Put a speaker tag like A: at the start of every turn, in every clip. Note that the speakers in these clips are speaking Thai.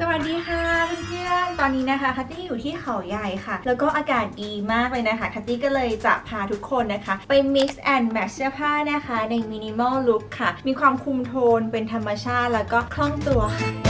A: สวัสดีค่ะเพื่อนๆ ตอนนี้นะคะคัตตี้อยู่ที่เขาใหญ่ค่ะ แล้วก็อากาศดีมากเลยนะคะคัตตี้ก็เลยจะพาทุกคนนะคะ ไป mix and match เสื้อผ้านะคะ ใน minimal look ค่ะ มีความคุมโทนเป็นธรรมชาติแล้วก็คล่องตัวค่ะ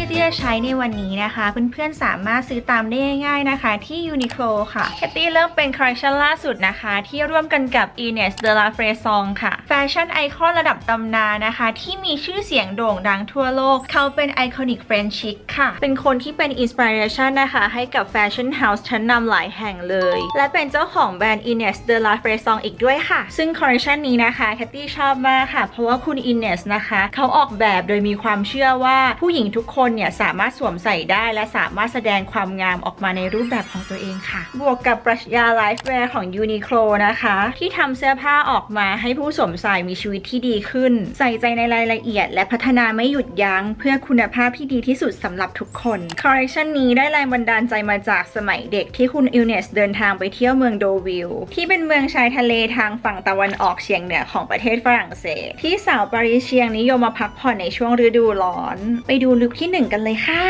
A: ที่เรียใช้ในวันนี้นะคะ เพื่อนๆสามารถซื้อตามได้ง่ายๆนะคะ ที่ Uniqlo ค่ะแคตตี้เริ่มเป็นคอลเลคชันล่าสุดนะคะ ที่ร่วมกันกับ Ines de la f r a i s o n ค่ะ แฟชั่นไอคอนระดับตำนานนะคะ ที่มีชื่อเสียงโด่งดังทั่วโลก เขาเป็นไอคอนิกเฟรนชิกค่ะ เป็นคนที่เป็นอินสปิเรชันนะคะ ให้กับแฟชั่นเฮาส์ชั้นนำหลายแห่งเลย และเป็นเจ้าของแบรนด์ Ines de la f r a i s o n อีกด้วยค่ะ ซึ่งคอลเลคชันนี้นะคะแคตตี้ชอบมากค่ะ เพราะว่าคุณ Ines นะคะ เขาออกแบบโดยมีความเชื่อว่าผู้หญิงทุกคนเนี่ยสามารถสวมใส่ได้และสามารถแสดงความงามออกมาในรูปแบบของตัวเองค่ะ บวกกับปรัชญาไลฟ์แวร์ของ Uniqlo นะคะ ที่ทำเสื้อผ้าออกมาให้ผู้สวมใส่มีชีวิตที่ดีขึ้น ใส่ใจในรายละเอียด และพัฒนาไม่หยุดยัง้ง เพื่อคุณภาพที่ดีที่สุดสำหรับทุกคนคอลเลคชันนี้ได้แรงบันดาลใจมาจากสมัยเด็กที่คุณอิลเนสเดินทางไปเที่ยวเมืองโดวิลที่เป็นเมืองชายทะเลทางฝั่งตะวันออกเฉียงเหนือของประเทศฝรั่งเศส ที่สาวปารีสเชียงนิยมมาพักผ่อนในช่วงฤดูร้อน ไปดูลุคที่หนึ่งกันเลยค่ะ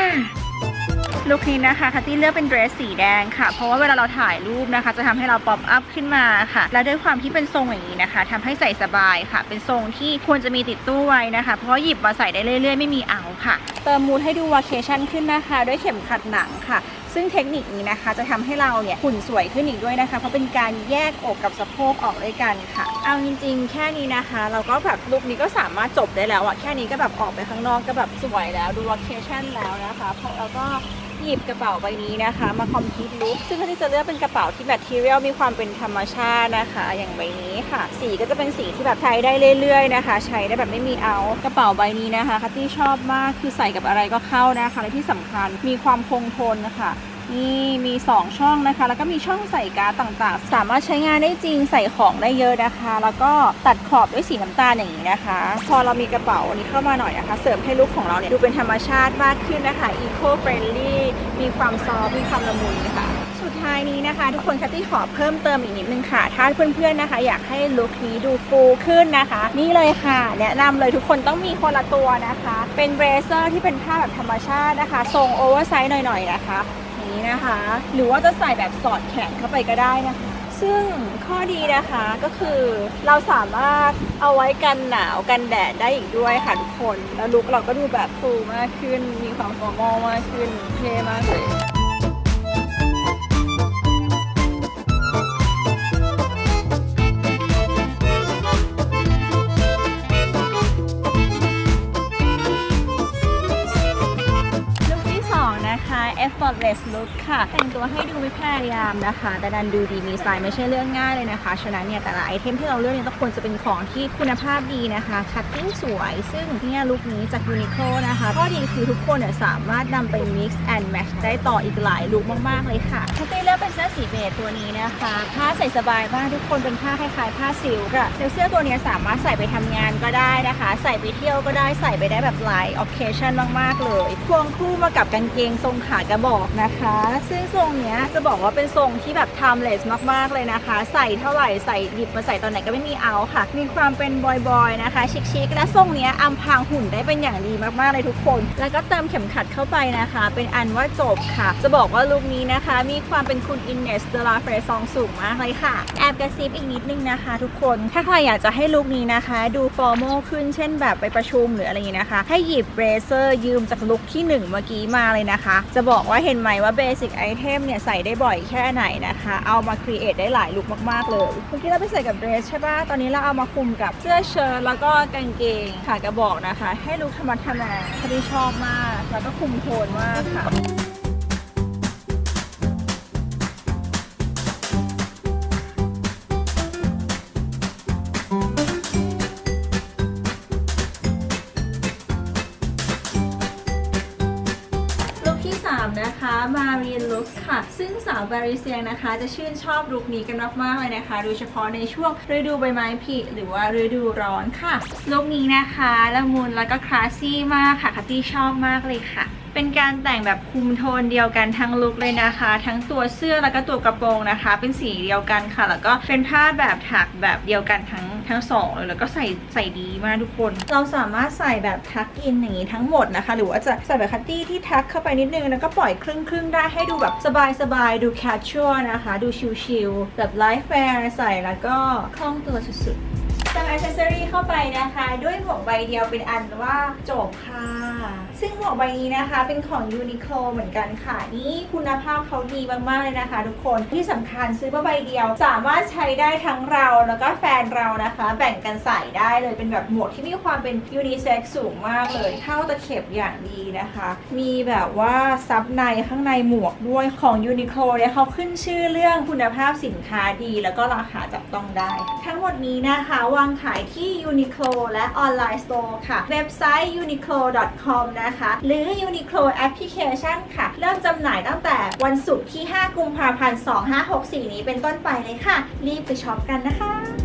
A: ลุคนี้นะคะคัตตี้เลือกเป็นเดรสสีแดงค่ะ เพราะว่าเวลาเราถ่ายรูปนะคะ จะทำให้เราป๊อปอัพขึ้นมาค่ะ และด้วยความที่เป็นทรงอย่างนี้นะคะทำให้ใส่สบายค่ะ เป็นทรงที่ควรจะมีติดตู้ไว้นะคะ เพราะว่าหยิบมาใส่ได้เรื่อยๆ ไม่มีเอาค่ะ เติมมูดให้ดูวาเคชั่นขึ้นนะคะ ด้วยเข็มขัดหนังค่ะ ซึ่งเทคนิคนี้นะคะจะทำให้เราเนี่ยหุ่นสวยขึ้นอีกด้วยนะคะ เพราะเป็นการแยกอกกับสะโพกออกด้วยกันค่ะ เอาจริงๆ แค่นี้นะคะ เราก็แบบลุคนี้ก็สามารถจบได้แล้วอะแค่นี้ก็แบบออกไปข้างนอกก็แบบสวยแล้วดูวาเคชั่นแล้วนะคะเพราะแล้วก็หยิบกระเป๋าใบนี้นะคะ มาคอมพิวต์ลุคซึ่งที่จะเลือกเป็นกระเป๋าที่แมทเทียลมีความเป็นธรรมชาตินะคะ อย่างใบนี้ค่ะ สีก็จะเป็นสีที่แบบใช้ได้เรื่อยๆนะคะ ใช้ได้แบบไม่มีเอากระเป๋าใบนี้นะคะคัตตี้ชอบมากคือใส่กับอะไรก็เข้านะคะและที่สำคัญมีความคงทนนะคะ นี่มี 2 ช่องนะคะ แล้วก็มีช่องใส่การ์ดต่างๆ สามารถใช้งานได้จริงใส่ของได้เยอะนะคะ แล้วก็ตัดขอบด้วยสีน้ำตาลอย่างนี้นะคะ พอเรามีกระเป๋าอันนี้เข้ามาหน่อยนะคะ เสริมให้ลุคของเราเนี่ยดูเป็นธรรมชาติมากขึ้นนะคะ eco friendly มีความซอฟมีความละมุนค่ะ สุดท้ายนี้นะคะ ทุกคนคัตตี้ขอเพิ่มเติมอีกนิดนึงค่ะ ถ้าเพื่อนๆนะคะ อยากให้ลุคนี้ดูฟูขึ้นนะคะ นี่เลยค่ะแนะนำเลยทุกคนต้องมีคนละตัวนะคะ เป็นเบรเซอร์ที่เป็นผ้าแบบธรรมชาตินะคะ ทรงโอเวอร์ไซส์หน่อยๆนะคะ นี้นะคะ หรือว่าจะใส่แบบสอดแขนเข้าไปก็ได้นะคะ ซึ่งข้อดีนะคะก็คือเราสามารถเอาไว้กันหนาวกันแดดได้อีกด้วยค่ะทุกคน แล้วลุกเราก็ดูแบบฟูมากขึ้น มีความฟอร์มอลมากขึ้นเท่มากเลย นะคะ effortless look ค่ะ แต่งตัวให้ดูไม่พยายามนะคะ แต่ดันดูดีมีสไตล์ไม่ใช่เรื่องง่ายเลยนะคะ ฉะนั้นเนี่ยแต่ละไอเทมที่เราเลือกเนี่ยต้องควรจะเป็นของที่คุณภาพดีนะคะ คัตติ้งสวย ซึ่งเนี่ยลุคนี้จาก Uniqlo นะคะข้อดีคือทุกคนเนี่ยสามารถนำไป mix and match ได้ต่ออีกหลายลุคมาก ๆ เลยค่ะคัตตี้เลือกเป็นเสื้อสีเบจตัวนี้นะคะ ผ้าใส่สบายมากทุกคนเป็นผ้าคล้ายๆผ้าซิลค์อะเสื้อตัวนี้สามารถใส่ไปทำงานก็ได้นะคะ ใส่ไปเที่ยวก็ได้ใส่ไปได้แบบหลาย occasion มากๆเลย ควงคู่มากับกางเกงทรงขากระบอกนะคะ ซึ่งทรงเนี้ยจะบอกว่าเป็นทรงที่แบบ timeless มากๆเลยนะคะ ใส่เท่าไหร่ใส่หยิบมาใส่ตอนไหนก็ไม่มีเอาค่ะ มีความเป็นบอยๆนะคะชิคๆและทรงเนี้ยอำพางหุ่นได้เป็นอย่างดีมากๆเลยทุกคน แล้วก็เติมเข็มขัดเข้าไปนะคะ เป็นอันว่าจบค่ะ จะบอกว่าลุคนี้นะคะ มีความเป็นคุณอินเนสเดลาเฟรซองสูงมากเลยค่ะ แอบกระซิบอีกนิดนึงนะคะ ทุกคนถ้าใครอยากจะให้ลุคนี้นะคะ ดูฟอร์มอลขึ้นเช่นแบบไปประชุมหรืออะไรอย่างนี้นะคะ ให้หยิบเบรเซอร์ยืมจากลุคที่ 1 เมื่อกี้มาเลยนะคะ จะบอกว่าเห็นไหมว่าเบสิกไอเทมเนี่ยใส่ได้บ่อยแค่ไหนนะคะ เอามาครีเอทได้หลายลุคมากๆเลยเมื่อกี้เราไปใส่กับเดรสใช่ปะตอนนี้เราเอามาคุมกับเสื้อเชิ้ตแล้วก็กางเกงขากระบอกนะคะ ให้ลุคธรรมะธรรมดาที่ชอบมาก แล้วก็คุมโทนมากค่ะ 3 นะคะ มารีนลุคค่ะ ซึ่งสาวบาริเซียงนะคะ จะชื่นชอบลุคนี้กันมากๆเลยนะคะ โดยเฉพาะในช่วงฤดูใบไม้ผลิหรือว่าฤดูร้อนค่ะลุคนี้นะคะละมุนแล้วก็คลาสซี่มากค่ะคัตตี้ชอบมากเลยค่ะเป็นการแต่งแบบคุมโทนเดียวกันทั้งลุคเลยนะคะ ทั้งตัวเสื้อแล้วก็ตัวกระโปรงนะคะ เป็นสีเดียวกันค่ะ แล้วก็เป็นผ้าแบบถักแบบเดียวกันทั้งทั้งสองเลยแล้วก็ใส่ใส่ดีมากทุกคน เราสามารถใส่แบบทักอินอย่างนี้ทั้งหมดนะคะ หรือว่าจะใส่แบบคัตตี้ที่ทักเข้าไปนิดนึงแล้วก็ปล่อยครึ่งครึ่งได้ให้ดูแบบสบายๆดูแคชชวลนะคะ ดูชิลๆแบบไลฟ์แฟร์ใส่แล้วก็คล่องตัวสุดๆ เติมอ c เซสซอรี่เข้าไปนะคะ ด้วยหมวกใบเดียวเป็นอันว่าจบค่ะ ซึ่งหมวกใบนี้นะคะเป็นของ Uniqlo เหมือนกันค่ะ นี่คุณภาพเขาดีมากๆเลยนะคะ ทุกคนที่สำคัญซื้อมาใบเดียว สามารถใช้ได้ทั้งเราแล้วก็แฟนเรานะคะ แบ่งกันใส่ได้เลยเป็นแบบหมวกที่มีความเป็นยูนิเซ็กสูงมากเลยเข้าตะเข็บอย่างดีนะคะ มีแบบว่าซับในข้างในหมวกด้วยของ Uniqlo เนี่ยเขาขึ้นชื่อเรื่องคุณภาพสินค้าดี แล้วก็ราคาจับต้องได้ ทั้งหมดนี้นะคะววางขายที่ Uniqlo และออนไลน์สโตร์ค่ะ เว็บไซต์ uniqlo.com นะคะ หรือ Uniqlo Application ค่ะ เริ่มจำหน่ายตั้งแต่วันศุกร์ที่ 5 กุมภาพันธ์ 2564 นี้เป็นต้นไปเลยค่ะ รีบไปช็อปกันนะคะ